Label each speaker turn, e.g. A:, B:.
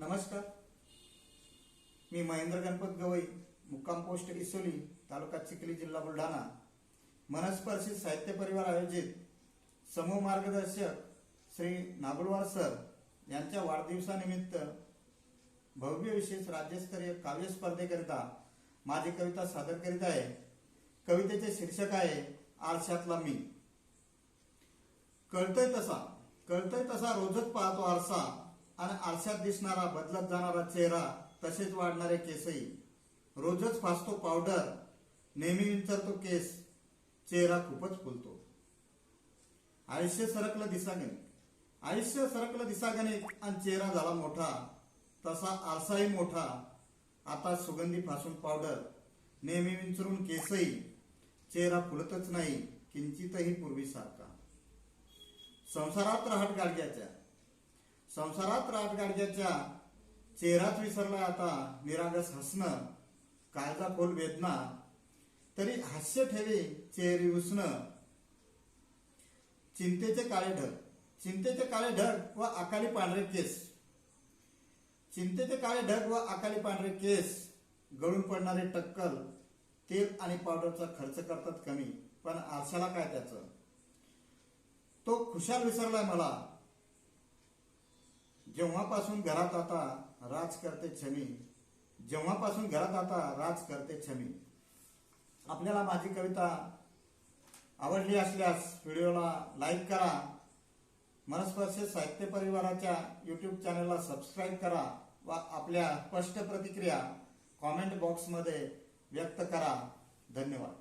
A: नमस्कार. मी महेंद्र गणपत गवई मुक्काम पोस्ट इसोली तालुका चिखली जिल्हा बुलढाणा. मनस्पर्शी साहित्य परिवार आयोजित समूह मार्गदर्शक श्री नागुलवार सर यांच्या वाढदिवसानिमित्त भव्य विशेष राज्यस्तरीय काव्य स्पर्धेकरिता माझी कविता सादर करीत आहे. कवितेचे शीर्षक आहे आरशातला मी. कळतय तसा कळतय तसा रोजच पाहतो आरसा. आणि आरशात दिसणारा बदलत जाणारा चेहरा तसेच वाढणारे केसही. रोजच फासतो पावडर नेहमी विंचरतो केस. चेहरा खूपच फुलतो. आयुष्य सरकलं दिसागणिक आयुष्य सरकलं दिसागणिक आणि चेहरा झाला मोठा. तसा आरसाही मोठा. आता सुगंधी फासून पावडर नेहमी विंचरून केसही. चेहरा फुलतच नाही. किंचितही पूर्वीसारखा. संसारात राहत गाडग्याच्या संसारात राजगाडग्याच्या चेहराच विसरला आता निरागस हसणं काळजा खोल वेदना तरी हास्य ठेवे चेहरी उसणं. चिंतेचे काळे ढग. चिंतेचे काळे ढग व अकाली पांढरे केस. चिंतेचे काळे ढग व अकाली पांढरे केस. गळून पडणारे टक्कल तेल आणि पावडरचा खर्च करतात कमी. पण आरशाला काय त्याचं? तो खुशाल विसरलाय मला. जेव्हापासून घरात आता राज करते क्षमी जेव्हापासून घरात आता राज करते क्षमी आपल्याला माझी कविता आवडली असल्यास व्हिडिओला लाईक करा मनस्पर्श साहित्य परिवाराच्या युट्यूब चॅनलला सबस्क्राईब करा व आपल्या स्पष्ट प्रतिक्रिया कॉमेंट बॉक्समध्ये व्यक्त करा. धन्यवाद.